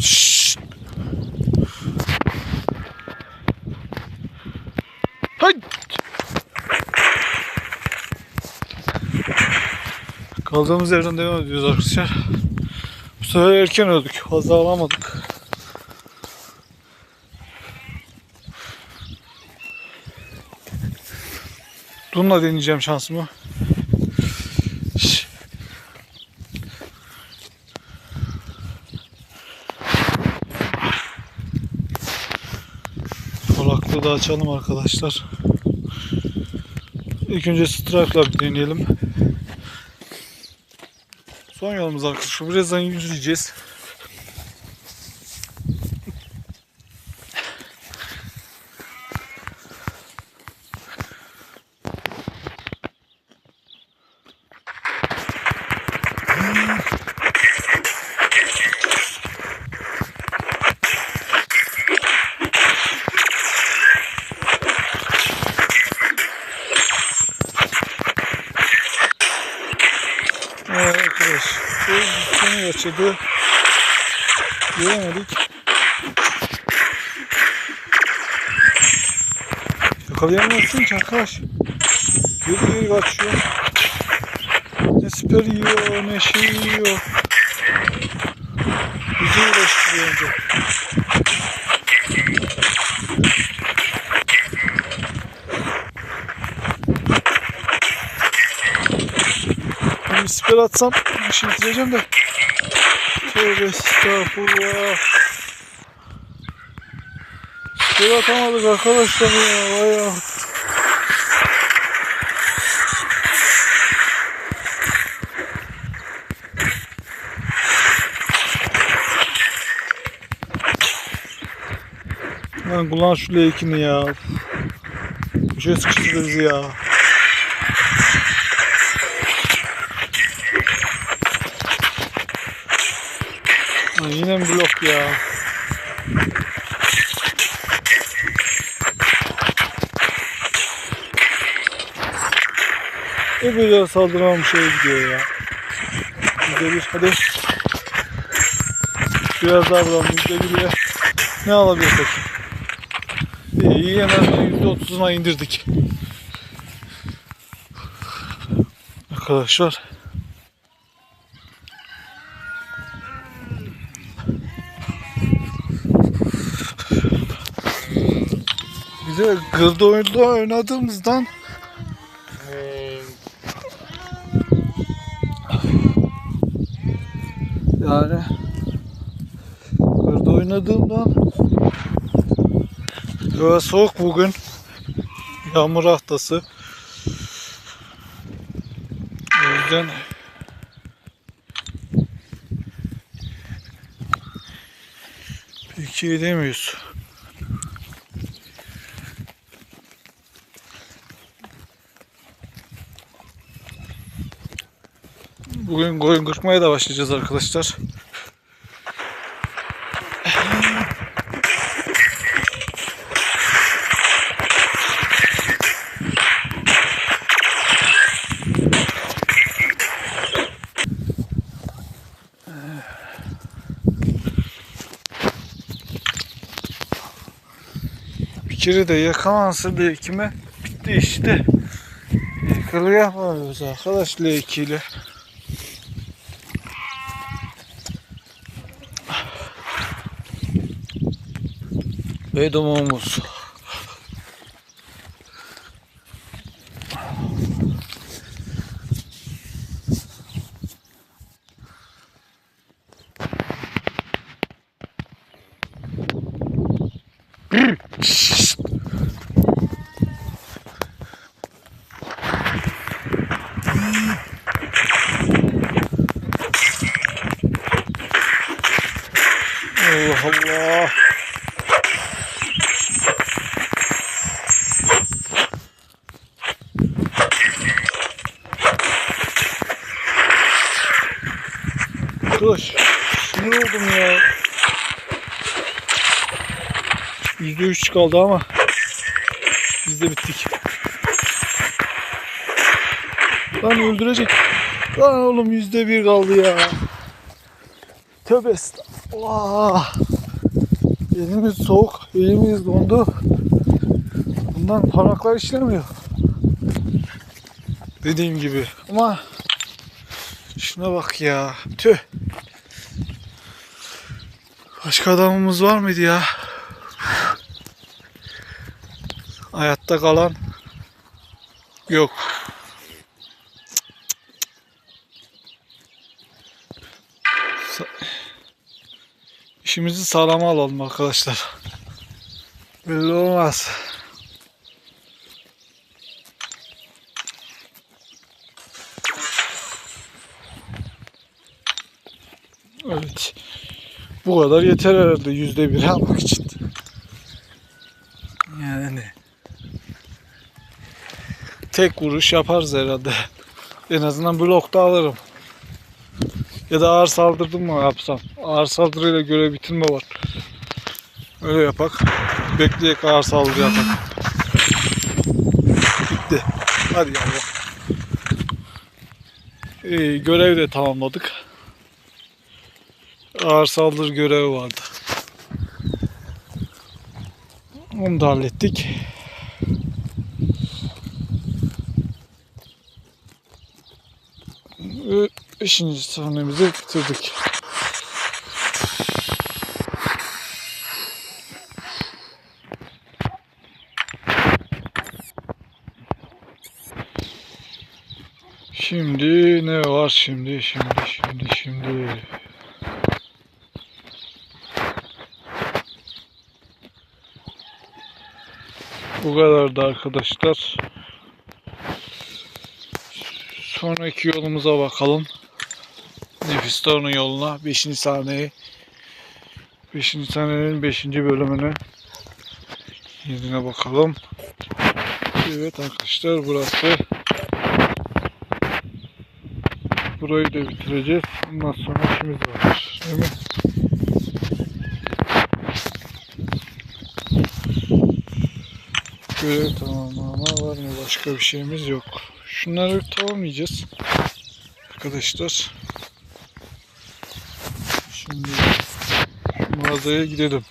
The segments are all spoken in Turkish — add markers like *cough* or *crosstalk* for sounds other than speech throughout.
Şşt. Hay. Kaldığımız yerden devam ediyoruz arkadaşlar. Bu sefer erken öldük. Fazla alamadık. Bununla deneyeceğim şansımı. Kulaklığı da açalım arkadaşlar. İlk önce Stripe'la bir deneyelim. Son yolumuz arkadaşlar. Birazdan yürüyeceğiz. Evet arkadaş. Yaşadı. Göremedik. Yakalayamıyorsun ki arkadaş. Geri geri kaçıyor. Ne siper yiyor, ne şey yiyor. Bizi uğraştırıyor önce. Ben bir siper atsam bir şey bitireceğim de. Tövbe estağfurullah. Siper atamadık arkadaşlar ya. Vay ya. Lan kullan şu L2'ni ya. Bir şey sıkıştırdı bizi ya. Lan yine mi blok ya? E böyle saldıran şey gidiyor ya. Yüzde bir hadi. Biraz daha bulalım yüzde bir ya. Ne alabilirsek. İyi en azından yüzde otuzuna indirdik. Arkadaşlar. Bize gırda oyunda oynadığımızdan yani gırda oynadığımdan Hava soğuk bugün. Yağmur haftası. O yüzden pek iyi demiyoruz. Bugün koyun kırpmaya da başlayacağız arkadaşlar. Kere de yakalansa L2'me bitti işte. Yakalayamıyoruz arkadaş L2 Ve domumuz. Allah Allah. %3 kaldı ama biz de bittik. Lan öldürecek. Lan oğlum yüzde bir kaldı ya. Tövbe estağfurullah. Elimiz soğuk, elimiz dondu. Bundan parmaklar işlemiyor. Dediğim gibi. Ama şuna bak ya. Tüh. Başka adamımız var mıydı ya? Hayatta kalan yok. İşimizi sağlama alalım arkadaşlar. Belli olmaz. Evet. Bu kadar yeter herhalde yüzde bir almak için. Yani tek vuruş yaparız herhalde. *laughs* En azından blokta alırım. Ya da ağır saldırdım mı yapsam? Ağır saldırıyla görev bitirme var. Öyle yapak. Bekleyek ağır saldırı yapak. Bitti. Hadi yavrum. Ee, görevi de tamamladık. Ağır saldırı görevi vardı. Onu da hallettik. Ve beşinci sahnemizi bitirdik. Şimdi ne var şimdi şimdi şimdi şimdi Bu kadardı arkadaşlar. Sonraki yolumuza bakalım. Nefis Dağı'nın yoluna. 5. sahneyi. 5. sahnenin 5. bölümünü. Yerine bakalım. Evet arkadaşlar burası. Burayı da bitireceğiz. Ondan sonra işimiz var. Değil mi? Görev tamamlama var mı? Başka bir şeyimiz yok. Şunları tamamlayacağız. Arkadaşlar. Şimdi şu mağazaya gidelim.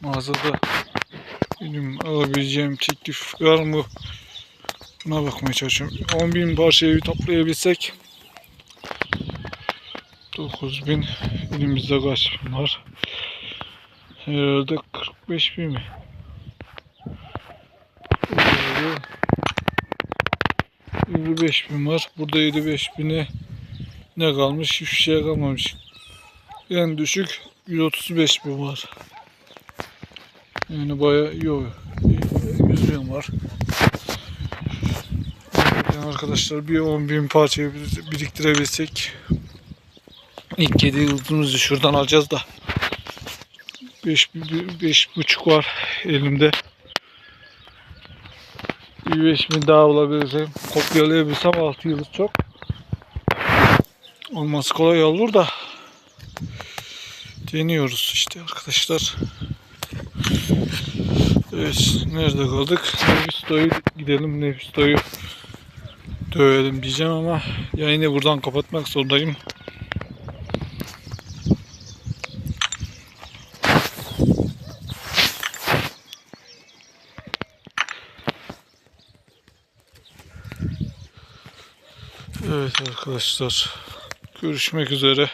Mağazada benim alabileceğim teklif var mı? Buna bakmaya çalışıyorum. 10.000 parçayı toplayabilsek 9.000 elimizde kaç bin var? Herhalde 45 bin mi? Burada 55 bin var. Burada 75 bine ne kalmış? Hiçbir şey kalmamış. En düşük 135 bin var. Yani bayağı yok. 100 bin var. Yani arkadaşlar bir 10 bin parçayı bir- biriktirebilsek ilk 7 yıldızımızı şuradan alacağız da 5 beş buçuk var elimde. Bir 5 bin daha bulabilirsem kopyalayabilsem 6 yıldız çok. Olması kolay olur da deniyoruz işte arkadaşlar. Evet nerede kaldık? Nefisto'yu gidelim Nefisto'yu dövelim diyeceğim ama yayını buradan kapatmak zorundayım. Evet arkadaşlar görüşmek üzere.